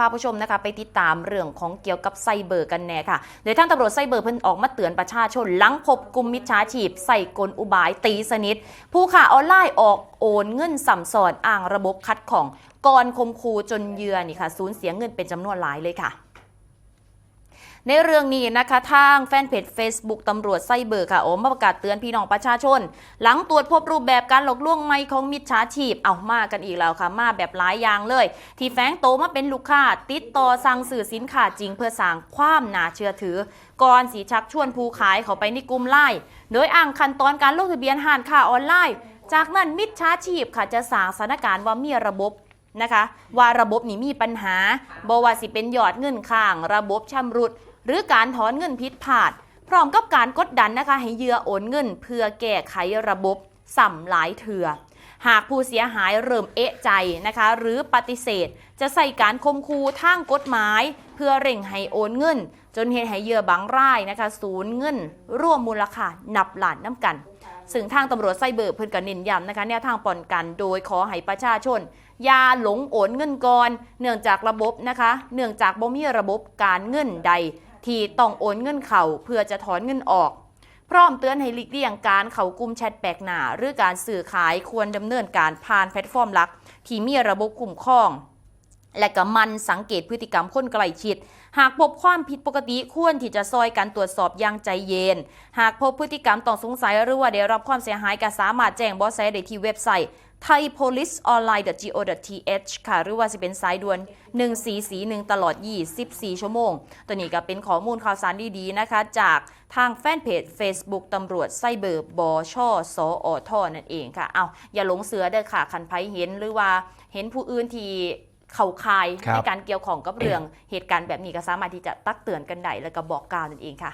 พาผู้ชมนะคะไปติดตามเรื่องของเกี่ยวกับไซเบอร์กันแน่ค่ะ โดยทางตำรวจไซเบอร์เพิ่นออกมาเตือนประชาชนหลังพบกลุ่มมิจฉาชีพใส่กลอุบายตีสนิท ผู้ข่าออนไลน์ออกโอนเงินสัมสอนอ้างระบบคัดของก่อนคมคูจนเยือนี่ค่ะสูญเสียเงินเป็นจำนวนหลายเลยค่ะ ในเรื่องนี้นะคะทางแฟนเพจ Facebook ตำรวจไซเบอร์ค่ะออมาประกาศเตือนพี่น้องประชาชน หลังตรวจพบรูปแบบการหลอกลวงไม่ของมิจฉาชีพเอามากันอีกแล้วค่ะ มาแบบหลายอย่างเลย ที่แฝงโตมาเป็นลูกค้าติดต่อสั่งสื่อสินค้าจริง เพื่อสร้างความน่าเชื่อถือก่อนสีชักชวนผู้ขายเขาไปในกลุ่มไลน์โดยอ้างขั้นตอนการลงทะเบียนห่านค่าออนไลน์ จากนั้นมิจฉาชีพค่ะจะสร้างสถานการณ์ว่ามีระบบนะคะ ว่าระบบนี้มีปัญหาบว่าสิเป็นหยอดเงินค้าง ระบบชำรุด หรือการถอนเงินผิดพลาด พร้อมกับการกดดันนะคะให้เหยื่อโอนเงิน เพื่อแก้ไขระบบสัมหลายเถื่อ หากผู้เสียหายเริ่มเอะใจนะคะ หรือปฏิเสธ จะใส่การคมคูทางกฎหมาย เพื่อเร่งให้โอนเงิน จนเหตุให้เหยื่อบางรายนะคะสูญเงิน ร่วมมูลค่านับล้านน้ำกันซึ่งทางตำรวจไซเบอร์เพิ่นก็เน้นย้ำนะคะแนวทางป้องกันโดยขอให้ประชาชนอย่าหลงโอนเงินก่อน เนื่องจากระบบนะคะ เนื่องจากบ่มีระบบการเงินใด ที่ต้องโอนเงินเข่าเพื่อจะถอนเงินออก พร้อมเตือนให้หลีกเลี่ยงการเข้ากลุ่มแชทแปลกหน้าหรือการสื่อขายควรดำเนินการผ่านแพลตฟอร์มหลัก ที่มีระบบคุ้มครอง และก็มันสังเกตพฤติกรรมคนใกล้ชิด หากพบความผิดปกติควรที่จะซอยการตรวจสอบอย่างใจเย็น หากพบพฤติกรรมต้องสงสัยหรือว่าได้รับความเสียหายก็สามารถแจ้งบาะแสได้ที่เว็บไซต์ thaipoliceonline.go.th ค่ะ หรือว่าจะเป็นสายด่วน 1441 ตลอด 24 ชั่วโมง ตัวนี้ก็เป็นข้อมูลข่าวสารดีๆนะคะ จากทางแฟนเพจ Facebook ตำรวจไซเบอร์บอชสออทอนั่นเองค่ะ เอาอย่าหลงเสือเด้อค่ะ คันไพเห็นหรือว่าเห็นผู้อื่นที่ เข้าคายครับ ในการเกี่ยวของกับเรื่องเหตุการณ์แบบนี้ก็สามารถที่จะตักเตือนกันได้แล้วก็บอกกล่าวนั่นเองค่ะ